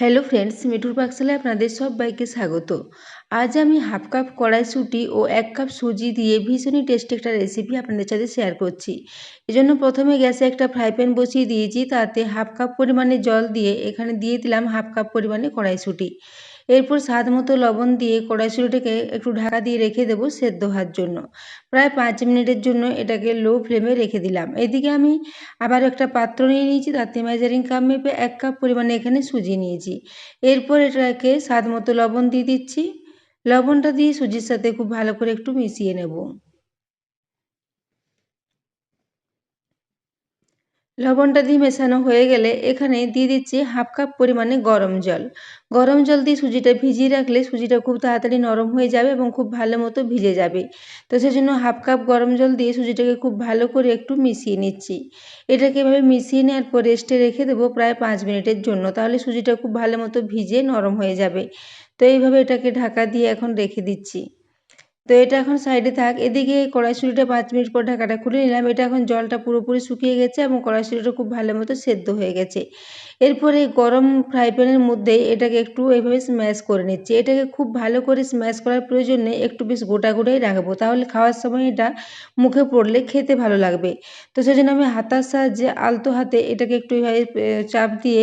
Hello friends মিঠুর পাকশালায় আপনাদের সব বাইকে স্বাগত। আজ আমি হাফ কাপ কড়াইশুঁটি ও এক কাপ সুজি দিয়ে ভীষণই টেস্টি একটা রেসিপি আপনাদের সাথে শেয়ার করছি। এজন্য প্রথমে গ্যাসে একটা ফ্রাই প্যান বসিয়ে দিয়েছি, তাতে হাফ কাপ পরিমাণে জল দিয়ে এখানে দিয়ে দিলাম হাফ কাপ পরিমাণে কড়াইশুঁটি। এরপর স্বাদ মতো লবণ দিয়ে কড়াইশুঁটিটাকে একটু ঢাকা দিয়ে রেখে দেবো সেদ্ধ হওয়ার জন্য। প্রায় পাঁচ মিনিটের জন্য এটাকে লো ফ্লেমে রেখে দিলাম। এদিকে আমি আবার একটা পাত্র নিয়ে নিয়েছি, তাতে মেজারিং কাপ মেপে এক কাপ পরিমাণে এখানে সুজি নিয়েছি। এরপর এটাকে স্বাদ মতো লবণ দিয়ে দিচ্ছি। লবণটা দিয়ে সুজির সাথে খুব ভালো করে একটু মিশিয়ে নেব। লবণটা দিয়ে মেশানো হয়ে গেলে এখানে দিয়ে দিচ্ছি হাফ কাপ পরিমাণে গরম জল। গরম জল দিয়ে সুজিটা ভিজিয়ে রাখলে সুজিটা খুব তাড়াতাড়ি নরম হয়ে যাবে এবং খুব ভালো মতো ভিজে যাবে। তো সেজন্য হাফ কাপ গরম জল দিয়ে সুজিটাকে খুব ভালো করে একটু মিশিয়ে নিচ্ছি। এটাকে এভাবে মিশিয়ে নেওয়ার পর রেস্টে রেখে দেবো প্রায় পাঁচ মিনিটের জন্য। তাহলে সুজিটা খুব ভালো মতো ভিজে নরম হয়ে যাবে। তো এইভাবে এটাকে ঢাকা দিয়ে এখন রেখে দিচ্ছি। তো এটা এখন সাইডে থাক। এদিকে কড়াইশুঁড়িটা পাঁচ মিনিট পর ঢাকাটা খুলে নিলাম। এটা এখন জলটা পুরোপুরি শুকিয়ে গেছে এবং কড়াইশুঁড়িটা খুব ভালো মতো সেদ্ধ হয়ে গেছে। এরপরে গরম ফ্রাই প্যানের মধ্যে এটাকে একটু এইভাবে স্ম্যাশ করে নিচ্ছি। এটাকে খুব ভালো করে স্ম্যাশ করার প্রয়োজন নেই। একটু বেশ গোটা গোটাই রাখব। তাহলে খাওয়ার সময় এটা মুখে পড়লে খেতে ভালো লাগবে। তো সেই জন্য আমি হাতার সাহায্যে আলতো হাতে এটাকে একটু এইভাবে চাপ দিয়ে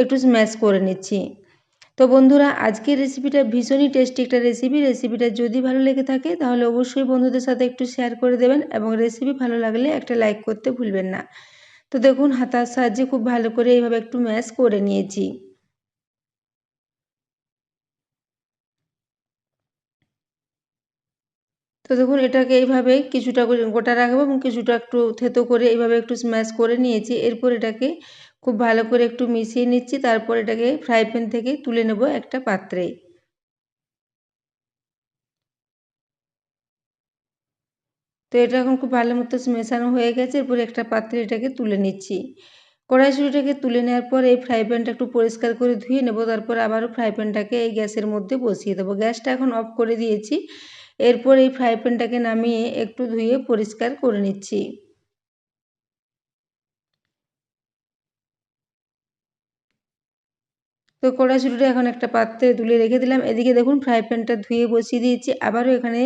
একটু স্ম্যাশ করে নিচ্ছি। তো বন্ধুরা, আজকের রেসিপিটা ভীষণই টেস্টি একটা রেসিপি রেসিপিটা যদি ভালো লেগে থাকে, তাহলে অবশ্যই বন্ধুদের সাথে একটু শেয়ার করে দেবেন এবং রেসিপি ভালো লাগলে একটা লাইক করতে ভুলবেন না। তো দেখুন, হাতার সাহায্যে খুব ভালো করে এইভাবে একটু ম্যাশ করে নিয়েছি। তো দেখুন, এটাকে এইভাবে কিছুটা গোটা রাখব এবং কিছুটা একটু থেতো করে এইভাবে একটু স্ম্যাশ করে নিয়েছি। এরপর এটাকে খুব ভালো করে একটু মিশিয়ে নিচ্ছি। তারপর এটাকে ফ্রাই প্যান থেকে তুলে নেব একটা পাত্রে। তো এটা এখন খুব ভালো মতো মেশানো হয়ে গেছে। এরপর একটা পাত্রে এটাকে তুলে নিচ্ছি। কড়াইশুঁড়িটাকে তুলে নেওয়ার পর এই ফ্রাই প্যানটা একটু পরিষ্কার করে ধুয়ে নেব। তারপর আবারও ফ্রাই প্যানটাকে এই গ্যাসের মধ্যে বসিয়ে দেবো। গ্যাসটা এখন অফ করে দিয়েছি। এরপর এই ফ্রাই প্যানটাকে নামিয়ে একটু ধুয়ে পরিষ্কার করে নিচ্ছি। তো কড়াইশুঁটিটা এখন একটা পাত্রে তুলে রেখে দিলাম। এদিকে দেখুন ফ্রাই প্যানটা ধুয়ে বসিয়ে দিয়েছি। আবারও এখানে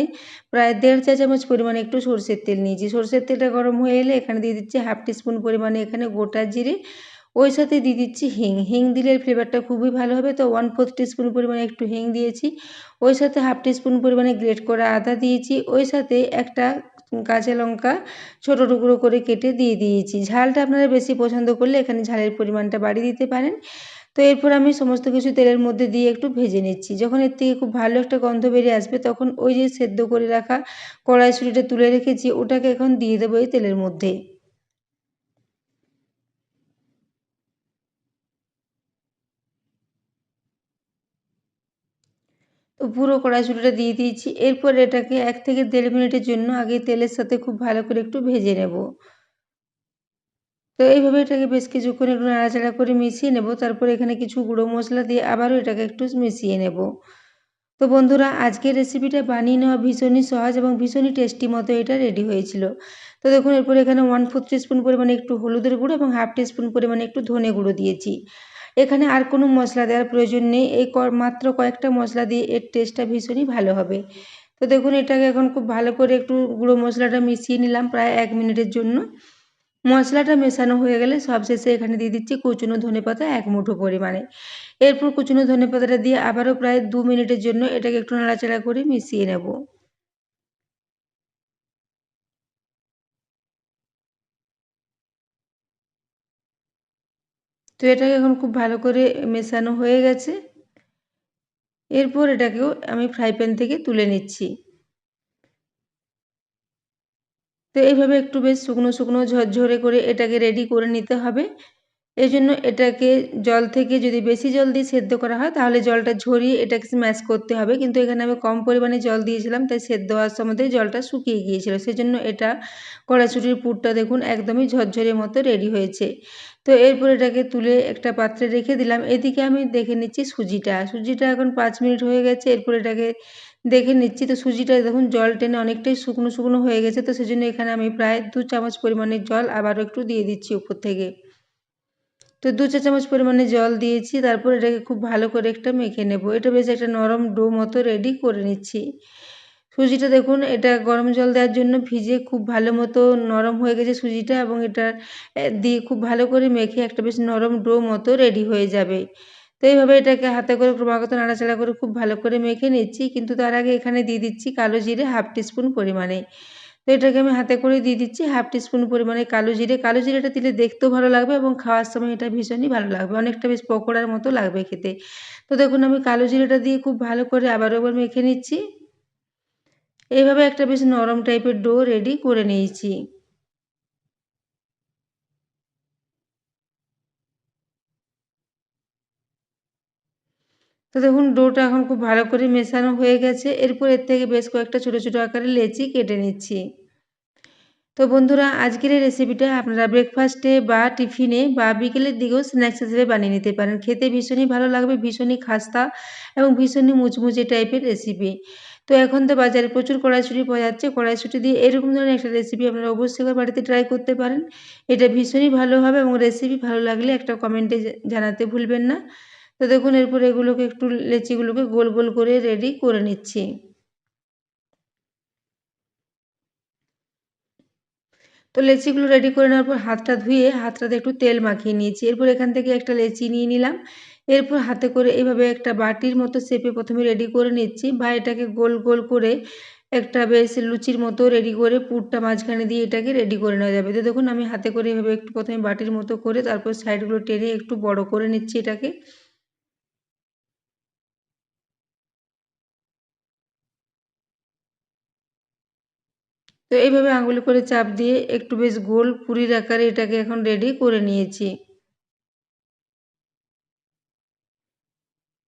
প্রায় দেড় চা চামচ পরিমাণে একটু সর্ষের তেল নিয়েছি। সর্ষের তেলটা গরম হয়ে এলে এখানে দিয়ে দিচ্ছি হাফ টিস্পুন পরিমাণে এখানে গোটা জিরে ওই সাথে দিয়ে দিচ্ছি হিং। হিং দিলে ফ্লেভারটা খুবই ভালো হবে। তো ওয়ান ফোর্থ টিস্পুন পরিমাণে একটু হিং দিয়েছি। ওই সাথে হাফ টিস্পুন পরিমাণে গ্রেট করা আদা দিয়েছি। ওই সাথে একটা কাঁচা লঙ্কা ছোটো টুকরো করে কেটে দিয়ে দিয়েছি। ঝালটা আপনারা বেশি পছন্দ করলে এখানে ঝালের পরিমাণটা বাড়িয়ে দিতে পারেন। তো এরপর আমি সমস্ত কিছু তেলের মধ্যে দিয়ে একটু ভেজে নিচ্ছি। যখন এর থেকে খুব ভালো একটা গন্ধ বেরিয়ে আসবে, তখন ওই যে সেদ্ধ করে রাখা কড়াইশুঁড়িটা তুলে রেখেছি, ওটাকে এখন দিয়ে দেবো এই তেলের মধ্যে। তো পুরো কড়াইশুঁটিটা দিয়ে দিয়েছি। এরপর এটাকে এক থেকে দেড় মিনিটের জন্য আগে তেলের সাথে খুব ভালো করে একটু ভেজে নেব। তো এইভাবে এটাকে বেশ কিছুক্ষণ একটু নাড়াচাড়া করে মিশিয়ে নেব। তারপর এখানে কিছু গুঁড়ো মশলা দিয়ে আবারও এটাকে একটু মিশিয়ে নেব। তো বন্ধুরা, আজকের রেসিপিটা বানিয়ে নেওয়া ভীষণই সহজ এবং ভীষণই টেস্টি মতো এটা রেডি হয়েছিল। তো দেখুন, এরপর এখানে ওয়ান ফোর স্পুন পরিমাণে একটু হলুদের গুঁড়ো এবং হাফ স্পুন পরিমাণে একটু ধনে গুঁড়ো দিয়েছি। এখানে আর কোনো মশলা দেওয়ার প্রয়োজন নেই। এই মাত্র কয়েকটা মশলা দিয়ে এর টেস্টটা ভীষণই ভালো হবে। তো দেখুন, এটাকে এখন খুব ভালো করে একটু গুঁড়ো মশলাটা মিশিয়ে নিলাম প্রায় এক মিনিটের জন্য। মশলাটা মেশানো হয়ে গেলে সবশেষে এখানে দিয়ে দিচ্ছি কুচুনো ধনে পাতা এক মুঠো পরিমাণে। এরপর কুচুনো ধনে পাতাটা দিয়ে আবারও প্রায় দু মিনিটের জন্য এটাকে একটু নাড়াচাড়া করে মিশিয়ে নেব। তো এটাকে এখন খুব ভালো করে মেশানো হয়ে গেছে। এরপর এটাকেও আমি ফ্রাই প্যান থেকে তুলে নিচ্ছি। তো এইভাবে একটু বেশ শুকনো শুকনো ঝরঝরে করে এটাকে রেডি করে নিতে হবে। এই জন্য এটাকে জল থেকে যদি বেশি জল দিয়ে সেদ্ধ করা হয়, তাহলে জলটা ঝরিয়ে এটাকে স্ম্যাশ করতে হবে। কিন্তু এখানে আমি কম পরিমাণে জল দিয়েছিলাম, তাই সেদ্ধ হওয়ার সময় জলটা শুকিয়ে গিয়েছিল। সেজন্য এটা কড়াইশুটির পুরটা দেখুন, একদমই ঝরঝরে মতো রেডি হয়েছে। তো এরপর এটাকে তুলে একটা পাত্রে রেখে দিলাম। এদিকে আমি দেখে নিচ্ছি সুজিটা। সুজিটা এখন পাঁচ মিনিট হয়ে গেছে, এরপর এটাকে দেখে নিচ্ছি। তো সুজিটা দেখুন জল টেনে অনেকটাই শুকনো শুকনো হয়ে গেছে। তো সেজন্য এখানে আমি প্রায় দু চামচ পরিমাণের জল আবারও একটু দিয়ে দিচ্ছি উপর থেকে। তো দু চা চামচ পরিমাণে জল দিয়েছি, তারপর এটাকে খুব ভালো করে একটা মেখে নেব। এটা বেশ একটা নরম ডো মতো রেডি করে নিচ্ছি। সুজিটা দেখুন, এটা গরম জল দেওয়ার জন্য ভিজে খুব ভালো মতো নরম হয়ে গেছে সুজিটা এবং এটা দিয়ে খুব ভালো করে মেখে একটা বেশ নরম ডো মতো রেডি হয়ে যাবে। তো এইভাবে এটাকে হাতে করে ক্রমাগত নাড়াচাড়া করে খুব ভালো করে মেখে নিচ্ছি, কিন্তু তার আগে এখানে দিয়ে দিচ্ছি কালো জিরে হাফ টিস্পুন পরিমাণে। তো এটাকে আমি হাতে করে দিয়ে দিচ্ছি হাফ টিস্পুন পরিমাণে কালো জিরে। কালো জিরেটা দিলে দেখতেও ভালো লাগবে এবং খাওয়ার সময় এটা ভীষণই ভালো লাগবে, অনেকটা বেশ পকোড়ার মতো লাগবে খেতে। তো দেখুন আমি কালো জিরেটা দিয়ে খুব ভালো করে আবারও একবার মেখে নিচ্ছি। এইভাবে একটা বেশ নরম টাইপের ডো রেডি করে নিয়েছি। তো দেখুন ডোটা এখন খুব ভালো করে মেশানো হয়ে গেছে। এরপর এর থেকে বেশ কয়েকটা ছোটো ছোটো আকারে লেচি কেটে নিচ্ছি। তো বন্ধুরা, আজকের এই রেসিপিটা আপনারা ব্রেকফাস্টে বা টিফিনে বা বিকেলের দিকেও স্ন্যাক্স হিসেবে বানিয়ে নিতে পারেন। খেতে ভীষণই ভালো লাগবে, ভীষণই খাস্তা এবং ভীষণই মুচমুচে টাইপের রেসিপি তো এখন তো বাজারে প্রচুর কড়াইশুটি পাওয়া যাচ্ছে। কড়াইশুটি দিয়ে এরকম ধরনের একটা রেসিপি আপনারা অবশ্যই করে বাড়িতে ট্রাই করতে পারেন। এটা ভীষণই ভালো হবে এবং রেসিপি ভালো লাগলে একটা কমেন্টে জানাতে ভুলবেন না। তো দেখুন, এরপর এগুলোকে একটু লেচিগুলোকে গোল গোল করে রেডি করে নিচ্ছি। তো লেচিগুলো রেডি করে নেওয়ার পর হাতটা ধুয়ে হাতটাতে একটু তেল মাখিয়ে নিয়েছি। এরপর এখান থেকে একটা লেচি নিয়ে নিলাম। এরপর হাতে করে এভাবে একটা বাটির মতো শেপে প্রথমে রেডি করে নিচ্ছি। বা এটাকে গোল গোল করে একটা বেশ লুচির মতো রেডি করে পুরটা মাঝখানে দিয়ে এটাকে রেডি করে নেওয়া যাবে। তো দেখুন, আমি হাতে করে এভাবে একটু প্রথমে বাটির মতো করে তারপর সাইডগুলো টেনে একটু বড় করে নিচ্ছি এটাকে। তো এইভাবে আঙুলে করে চাপ দিয়ে একটু বেশ গোল পুরীর আকারে এটাকে এখন রেডি করে নিয়েছি।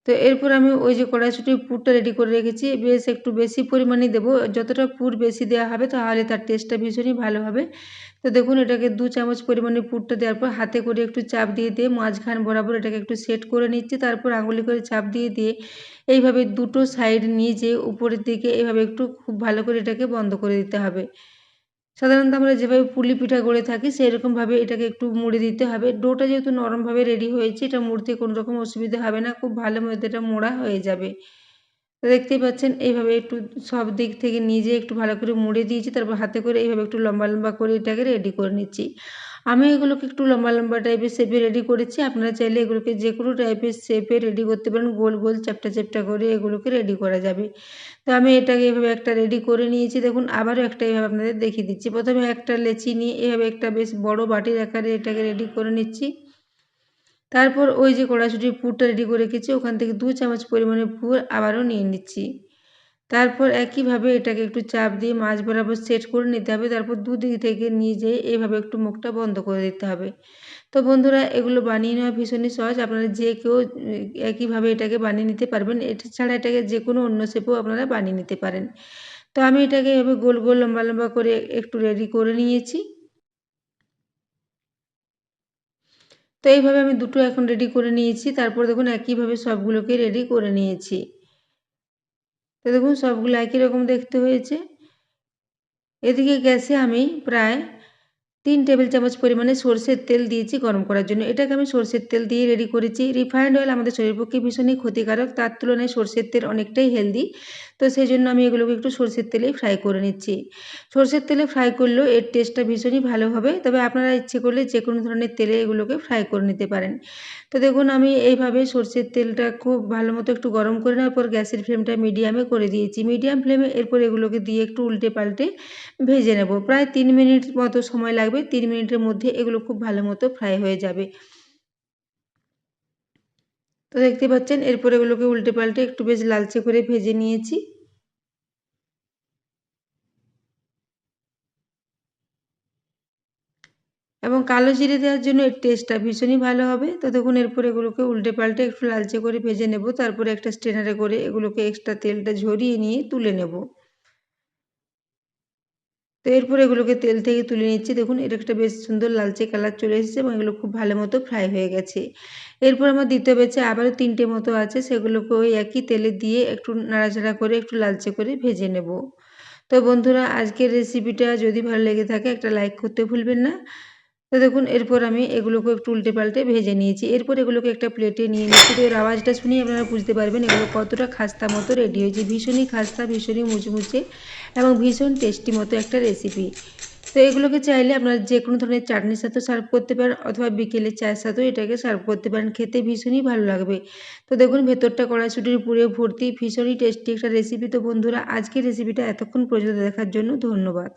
তো এরপর আমি ওই যে কড়াইশুটির পুরটা রেডি করে রেখেছি। বেশ একটু বেশি পরিমাণে দেবো। যতটা পুর বেশি দেওয়া হবে, তাহলে তার টেস্টটা ভীষণই ভালো হবে। তো দেখুন, এটাকে দু চামচ পরিমাণে পুরটা দেওয়ার পর হাতে করে একটু চাপ দিয়ে দিয়ে মাঝখান বরাবর এটাকে একটু সেট করে নিচ্ছি। তারপর আঙুলি করে চাপ দিয়ে দিয়ে এইভাবে দুটো সাইড নিয়ে যেয়ে উপরের দিকে এইভাবে একটু খুব ভালো করে এটাকে বন্ধ করে দিতে হবে। সাধারণত আমরা যেভাবে পুলি পিঠা করে থাকি সেরকমভাবে এটাকে একটু মুড়ে দিতে হবে। ডোটা যেহেতু নরমভাবে রেডি হয়েছে, এটা মুড়তে কোনো রকম অসুবিধা হবে না, খুব ভালো মধ্যে এটা মোড়া হয়ে যাবে। দেখতেই পাচ্ছেন, এইভাবে একটু সব দিক থেকে নিজে একটু ভালো করে মুড়ে দিয়েছি, তারপর হাতে করে এইভাবে একটু লম্বা লম্বা করে এটাকে রেডি করে নিচ্ছি। আমি এগুলোকে একটু লম্বা লম্বা টাইপের শেপে রেডি করেছি। আপনারা চাইলে এগুলোকে যে কোনো টাইপের শেপে রেডি করতে পারেন। গোল গোল, চ্যাপটা চ্যাপটা করে এগুলোকে রেডি করা যাবে। তো আমি এটাকে এভাবে একটা রেডি করে নিয়েছি। দেখুন, আবারও একটা এভাবে আপনাদের দেখিয়ে দিচ্ছি। প্রথমে একটা লেচি নিয়ে এভাবে একটা বেশ বড় বাটির আকারে এটাকে রেডি করে নিচ্ছি। তারপর ওই যে কড়াইশুটির পুরটা রেডি করে রেখেছি, ওখান থেকে দু চামচ পরিমাণে পুর আবারও নিয়ে নিচ্ছি। তারপর একইভাবে এটাকে একটু চাপ দিয়ে মাছ বরাবর সেট করে নিতে হবে। তারপর দুদিক থেকে নিয়ে যেয়ে এইভাবে একটু মুখটা বন্ধ করে দিতে হবে। তো বন্ধুরা, এগুলো বানিয়ে নেওয়া ভীষণই সহজ। আপনারা যে কেউ একইভাবে এটাকে বানিয়ে নিতে পারবেন। এটা ছাড়া এটাকে যে কোনো অন্য শেপেও আপনারা বানিয়ে নিতে পারেন। তো আমি এটাকে এভাবে গোল গোল, লম্বা লম্বা করে একটু রেডি করে নিয়েছি। তো এইভাবে আমি দুটো এখন রেডি করে নিয়েছি। তারপর দেখুন একইভাবে সবগুলোকে রেডি করে নিয়েছি। তো দেখুন সবগুলো একই রকম দেখতে হয়েছে। এদিকে গ্যাসে আমি প্রায় তিন টেবিল চামচ পরিমাণে সর্ষের তেল দিয়েছি গরম করার জন্য। এটাকে আমি সর্ষের তেল দিয়ে রেডি করেছি। রিফাইন্ড অয়েল আমাদের শরীরের পক্ষে ভীষণই ক্ষতিকারক। তার তুলনায় সর্ষের তেল অনেকটাই হেলদি তো সেই জন্য আমি এগুলোকে একটু সর্ষের তেলেই ফ্রাই করে নিচ্ছি। সর্ষের তেলে ফ্রাই করলেও এর টেস্টটা ভীষণই ভালো হবে। তবে আপনারা ইচ্ছে করলে যে কোনো ধরনের তেলে এগুলোকে ফ্রাই করে নিতে পারেন। তো দেখুন, আমি এইভাবে সর্ষের তেলটা খুব ভালো মতো একটু গরম করে নেওয়ার পর গ্যাসের ফ্লেমটা মিডিয়ামে করে দিয়েছি। মিডিয়াম ফ্লেমে এরপর এগুলোকে দিয়ে একটু উল্টে পাল্টে ভেজে নেব। প্রায় তিন মিনিট মতো সময় লাগবে তিন মিনিটের মধ্যে এগুলো খুব ভালো মতো ফ্রাই হয়ে যাবে। তো দেখতে পাচ্ছেন, এরপর এগুলোকে উল্টে পাল্টে একটু বেশ লালচে করে ভেজে নিয়েছি। এবং কালো জিরে দেওয়ার জন্য এর টেস্টটা ভীষণই ভালো হবে। তো দেখুন, এরপর এগুলোকে উল্টে পাল্টে একটু লালচে করে ভেজে নেব। তারপরে একটা স্ট্রেনারে করে এগুলোকে এক্সট্রা তেলটা ঝরিয়ে নিয়ে তুলে নেব। তো এরপর এগুলোকে তেল থেকে তুলে নিচ্ছি। দেখুন, এটা একটা বেশ সুন্দর লালচে কালার চলে এসেছে এবং এগুলো খুব ভালো মতো ফ্রাই হয়ে গেছে। এরপর আমার দ্বিতীয় বেচে আবারও তিনটে মতো আছে, সেগুলোকে ওই একই তেলে দিয়ে একটু নাড়াচাড়া করে, একটু লালচে করে ভেজে নেব। তো বন্ধুরা, আজকের রেসিপিটা যদি ভালো লেগে থাকে, একটা লাইক করতে ভুলবেন না। তো দেখুন, এরপর আমি এগুলোকে একটু উল্টে পাল্টে ভেজে নিয়েছি। এরপর এগুলোকে একটা প্লেটে নিয়ে নিচ্ছি। তো এর আওয়াজটা শুনেই আপনারা বুঝতে পারবেন এগুলো কতটা খাস্তা মতো রেডি হয়েছে। ভীষণই খাস্তা, ভীষণই মুচমুচে এবং ভীষণ টেস্টি মতো একটা রেসিপি তো এগুলোকে চাইলে আপনারা যে কোনো ধরনের চাটনির সাথেও সার্ভ করতে পারেন অথবা বিকেলে চায়ের সাথেও এটাকে সার্ভ করতে পারেন। খেতে ভীষণই ভালো লাগবে। তো দেখুন, ভেতরটা কড়াইশুটির পুরে ভর্তি। ভীষণই টেস্টি একটা রেসিপি তো বন্ধুরা, আজকের রেসিপিটা এতক্ষণ পর্যন্ত দেখার জন্য ধন্যবাদ।